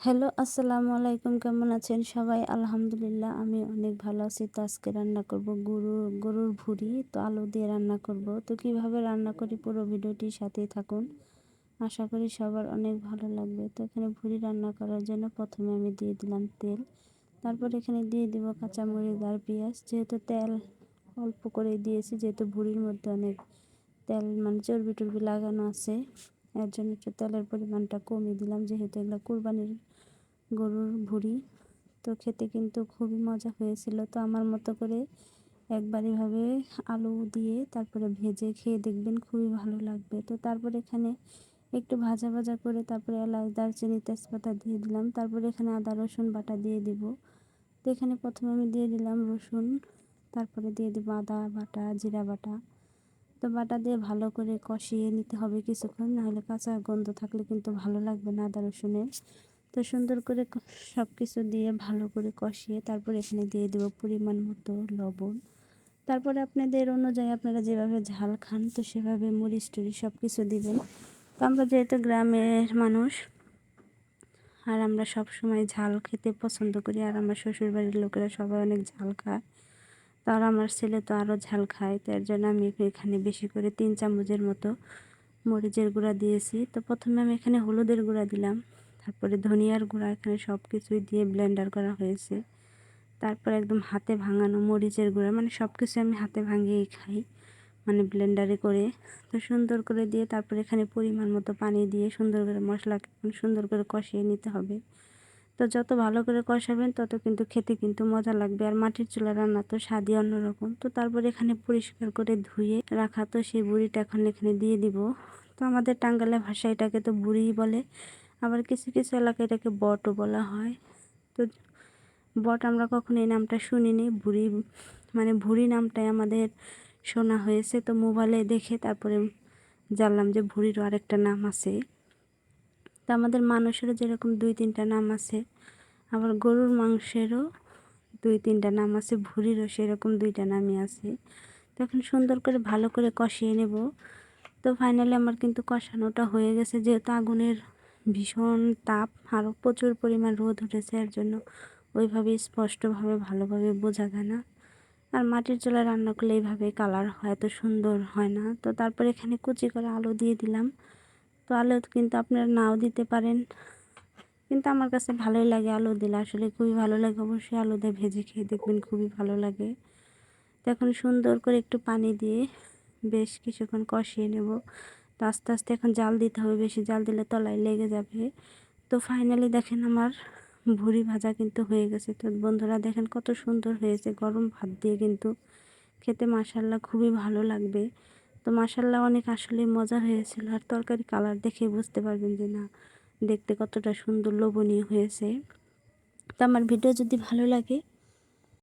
Hello, আসসালামু আলাইকুম। কেমন আছেন সবাই? আলহামদুলিল্লাহ, আমি অনেক ভালো আছি। তো আজকে রান্না করব গরু, গরুর ভুড়ি, তো আলু দিয়ে রান্না করব। তো কীভাবে রান্না করি পুরো ভিডিওটির সাথেই থাকুন। আশা করি সবার অনেক ভালো লাগবে। তো এখানে ভুড়ি রান্না করার জন্য প্রথমে আমি দিয়ে দিলাম তেল। তারপর এখানে দিয়ে দিব কাঁচামরিচ আর পেঁয়াজ। যেহেতু তেল অল্প করে দিয়েছি, যেহেতু ভুড়ির মধ্যে অনেক তেল মানে চর্বি টর্বি লাগানো আছে। এর জন্য একটু তেলের পরিমাণটা কমিয়ে দিলাম, যেহেতু এগুলো কোরবানির গরুর ভুড়ি। তো খেতে কিন্তু খুবই মজা হয়েছিল। তো আমার মতো করে একবার এভাবে আলু দিয়ে তারপরে ভেজে খেয়ে দেখবেন খুবই ভালো লাগবে। তো তারপরে এখানে একটু ভাজা ভাজা করে তারপরে এলাচ, দারচিনি, তেজপাতা দিয়ে দিলাম। তারপরে এখানে আদা, রসুন বাটা দিয়ে দিব। তো এখানে প্রথমে আমি দিয়ে দিলাম রসুন, তারপরে দিয়ে দিব আদা বাটা, জিরা বাটা। বাটা দিয়ে ভালো করে কষিয়ে নিতে হবে কিছুক্ষণ, নাহলে কাঁচা গন্ধ থাকলে কিন্তু ভালো লাগবে না আদা রসুনের তো সুন্দর করে সব কিছু দিয়ে ভালো করে কষিয়ে তারপর এখানে দিয়ে দেবো পরিমাণ মতো লবণ। তারপরে আপনাদের অনুযায়ী আপনারা যেভাবে ঝাল খান, তো সেভাবে মরিচ টরিচ সব কিছু দিবেন। তো আমরা যেহেতু গ্রামের মানুষ, আর আমরা সব সময় ঝাল খেতে পছন্দ করি, আর আমার শ্বশুরবাড়ির লোকেরা সবাই অনেক ঝাল খায়। তার আমার ছেলে তো আরও ঝাল খায়, তো এর জন্য আমি এখানে বেশি করে তিন চামচের মতো মরিচের গুঁড়া দিয়েছি। তো প্রথমে আমি এখানে হলুদের গুঁড়া দিলাম, তারপরে ধনিয়ার গুঁড়া, এখানে সব কিছুই দিয়ে ব্লেন্ডার করা হয়েছে। তারপর একদম হাতে ভাঙানো মরিচের গুঁড়া মানে সব কিছু আমি হাতে ভাঙিয়েই খাই মানে ব্লেন্ডারে করে। তো সুন্দর করে দিয়ে তারপর এখানে পরিমাণ মতো পানি দিয়ে সুন্দর করে মশলাকে সুন্দর করে কষিয়ে নিতে হবে। তো যত ভালো করে কষাবেন, তত কিন্তু খেতে কিন্তু মজা লাগবে। আর মাটির চুলা রান্না তো স্বাদই অন্যরকম। তো তারপর এখানে পরিষ্কার করে ধুয়ে রাখা তো সেই বুড়িটা এখন এখানে দিয়ে দিব। তো আমাদের টাঙ্গালে ভাষা এটাকে তো বুড়িই বলে। আবার কিছু কিছু এলাকায় এটাকে বটও বলা হয়। তো বট আমরা কখনো এই নামটা শুনিনি। বুড়ি মানে ভুড়ি নামটাই আমাদের শোনা হয়েছে। তো মোবাইলে দেখে তারপরে জানলাম যে ভুড়িরও আরেকটা নাম আছে। তো আমাদের মানুষেরও যেরকম দুই তিনটা নাম আছে, আবার গরুর মাংসেরও দুই তিনটা নাম আছে, ভুড়িরও সেরকম দুইটা নামই আছে। তখন সুন্দর করে ভালো করে কষিয়ে নেব। তো ফাইনালি আমার কিন্তু কষানোটা হয়ে গেছে, যেহেতু আগুনের ভীষণ তাপ, আরও প্রচুর পরিমাণ রোদ উঠেছে, এর জন্য ওইভাবে স্পষ্টভাবে, ভালোভাবে বোঝা যায় না। আর মাটির চুলায় রান্না করলে এইভাবে কালার হয়, এত সুন্দর হয় না। তো তারপর এখানে কুচি করে আলু দিয়ে দিলাম। তো আলু কিন্তু আপনারা নাও দিতে পারেন। কিন্তু আমার কাছে ভালোই লাগে আলু দিলে, আসলে খুবই ভালো লাগে। অবশ্যই আলু দিয়ে ভেজে খেয়ে দেখবেন খুবই ভালো লাগে। এখন সুন্দর করে একটু পানি দিয়ে বেশ কিছুক্ষণ কষিয়ে নেব। তো আস্তে আস্তে এখন জাল দিতে হবে, বেশি জাল দিলে তলায় লেগে যাবে। তো ফাইনালি দেখেন আমার ভুড়ি ভাজা কিন্তু হয়ে গেছে। তো বন্ধুরা দেখেন কত সুন্দর হয়েছে, গরম ভাত দিয়ে কিন্তু খেতে মাসাল্লাহ খুবই ভালো লাগবে। তো মাসাল্লাহ অনেক আসলে মজা হয়েছিল। আর তরকারি কালার দেখে বুঝতে পারবেন যে না, দেখতে কতটা সুন্দর, লোভনীয় হয়েছে। তো আমার ভিডিও যদি ভালো লাগে